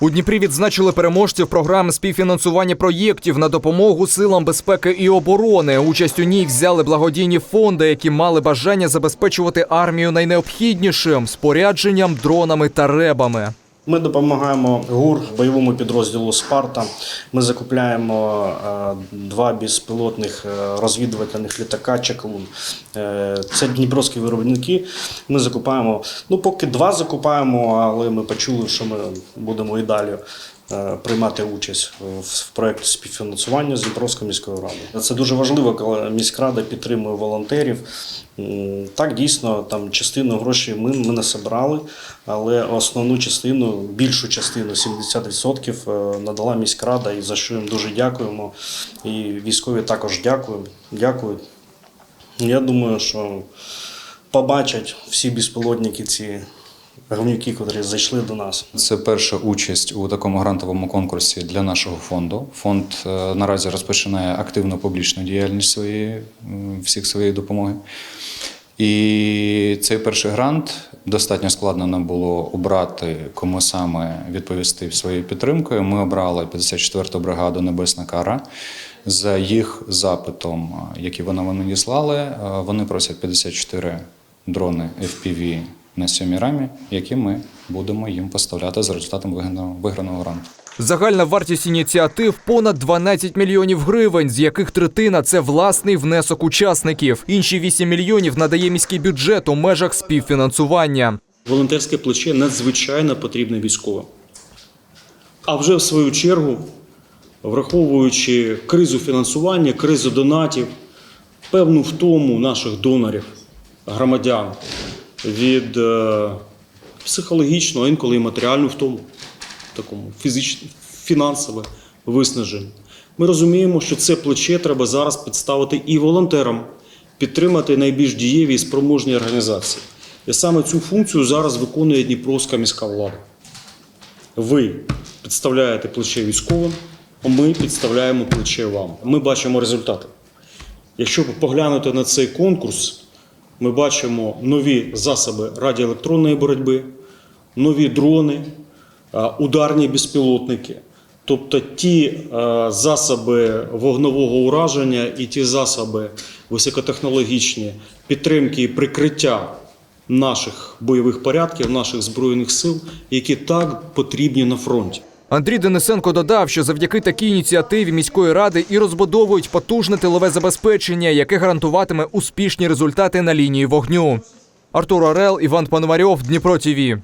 У Дніпрі відзначили переможців програми співфінансування проєктів на допомогу силам безпеки і оборони. Участь у ній взяли благодійні фонди, які мали бажання забезпечувати армію найнеобхіднішим спорядженням, дронами та ребами. Ми допомагаємо ГУР бойовому підрозділу Спарта. Ми закупляємо е, два безпілотних е, розвідувальних літака Чаклун. Е, Це дніпровські виробники. Ми закупаємо, ну поки два закупаємо, але ми почули, що ми будемо і далі. Е, Приймати участь в- проєкті співфінансування з Дніпровською міською радою. Це дуже важливо, коли міськрада підтримує волонтерів. Так, дійсно, там частину грошей ми, ми не собрали, але основну частину, більшу частину, 70% е, надала міськрада, і за що їм дуже дякуємо. І військові також дякують. дякують. Я думаю, що побачать всі безпілотники ці говнюки, які зайшли до нас. Це перша участь у такому грантовому конкурсі для нашого фонду. Фонд е, наразі розпочинає активну публічну діяльність своєї, всіх своєї допомоги. І цей перший грант достатньо складно нам було обрати, кому саме відповісти своєю підтримкою. Ми обрали 54-ту бригаду Небесна Кара. За їх запитом, е, який вони надіслали, е, вони просять 54 дрони FPV на сьомій рамі, які ми будемо їм поставляти за результатом виграного, виграного гранту. Загальна вартість ініціатив понад 12 мільйонів гривень, з яких третина це власний внесок учасників. Інші 8 мільйонів надає міський бюджет у межах співфінансування. Волонтерське плече надзвичайно потрібне військовим. А вже в свою чергу, враховуючи кризу фінансування, кризу донатів, певну втому наших донорів, громадян від е, психологічного, інколи і матеріальну втому, такому фізично, фінансове виснаження. Ми розуміємо, що це плече треба зараз підставити і волонтерам, підтримати найбільш дієві і спроможні організації. І саме цю функцію зараз виконує Дніпровська міська влада. Ви підставляєте плече військовим, а ми підставляємо плече вам. Ми бачимо результати. Якщо поглянути на цей конкурс, ми бачимо нові засоби радіоелектронної боротьби, нові дрони, ударні безпілотники. Тобто ті засоби вогнового ураження і ті засоби високотехнологічні підтримки і прикриття наших бойових порядків, наших збройних сил, які так потрібні на фронті. Андрій Денисенко додав, що завдяки такій ініціативі міської ради і розбудовують потужне тилове забезпечення, яке гарантуватиме успішні результати на лінії вогню. Артур Орел, Іван Пономарьов, Дніпро ТІВІ.